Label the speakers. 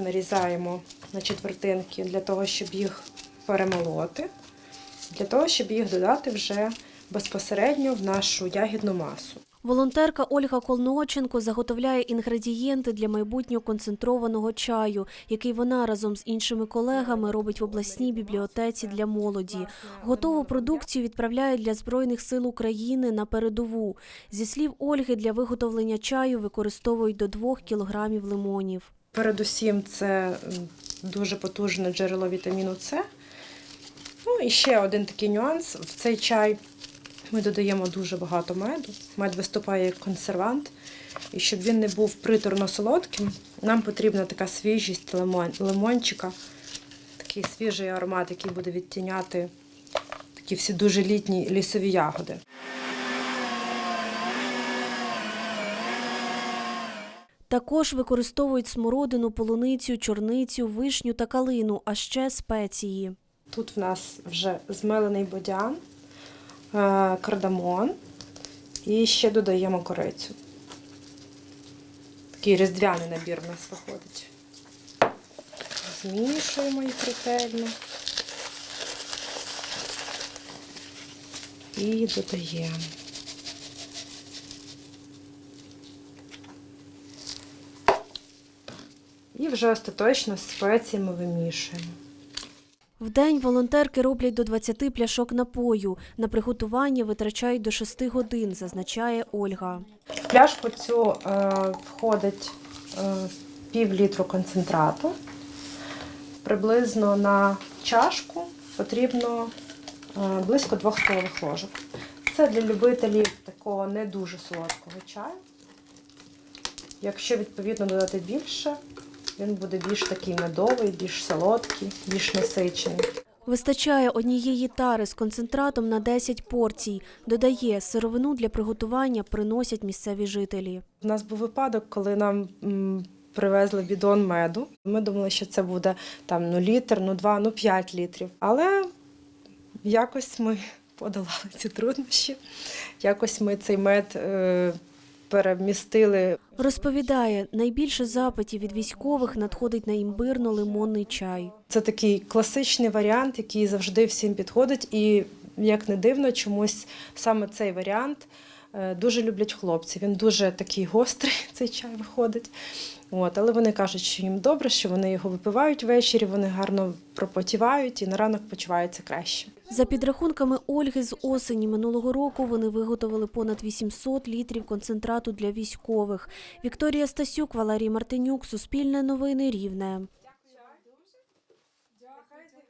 Speaker 1: нарізаємо на четвертинки для того, щоб їх перемолоти, для того, щоб їх додати вже безпосередньо в нашу ягідну масу.
Speaker 2: Волонтерка Ольга Колноченко заготовляє інгредієнти для майбутнього концентрованого чаю, який вона разом з іншими колегами робить в обласній бібліотеці для молоді. Готову продукцію відправляють для Збройних сил України на передову. Зі слів Ольги, для виготовлення чаю використовують до 2 кілограмів лимонів.
Speaker 1: Передусім, це дуже потужне джерело вітаміну С. Ну і ще один такий нюанс: в цей чай ми додаємо дуже багато меду. Мед виступає як консервант. І щоб він не був приторно солодким, нам потрібна така свіжість лимон, лимончика, такий свіжий аромат, який буде відтіняти такі всі дуже літні лісові ягоди.
Speaker 2: Також використовують смородину, полуницю, чорницю, вишню та калину, а ще спеції.
Speaker 1: Тут в нас вже змелений бодян, е, кардамон і ще додаємо корицю. Такий різдвяний набір в нас виходить. Змішуємо їх ретельно. І додаємо. І вже остаточно з спеціями вимішуємо.
Speaker 2: В день волонтерки роблять до 20 пляшок напою. На приготування витрачають до 6 годин, зазначає Ольга.
Speaker 1: В пляшку цю е, входить е, пів літру концентрату. Приблизно на чашку потрібно е, близько 2 столових ложок. Це для любителів такого не дуже солодкого чаю. Якщо відповідно додати більше, він буде більш такий медовий, більш солодкий, більш насичений.
Speaker 2: Вистачає однієї тари з концентратом на 10 порцій. Додає, сировину для приготування приносять місцеві жителі.
Speaker 1: У нас був випадок, коли нам привезли бідон меду. Ми думали, що це буде там ну літр, ну два, ну п'ять літрів. Але якось ми подолали ці труднощі. Якось ми цей мед е, перемістили.
Speaker 2: Розповідає, найбільше запитів від військових надходить на імбирно-лимонний чай.
Speaker 1: Це такий класичний варіант, який завжди всім підходить. І як не дивно, чомусь саме цей варіант дуже люблять хлопці. Він дуже такий гострий, цей чай виходить. От, але вони кажуть, що їм добре, що вони його випивають ввечері, вони гарно пропотівають і на ранок почуваються краще.
Speaker 2: За підрахунками Ольги, з осені минулого року вони виготовили понад 800 літрів концентрату для військових. Вікторія Стасюк, Валерій Мартинюк, Суспільне новини Рівне.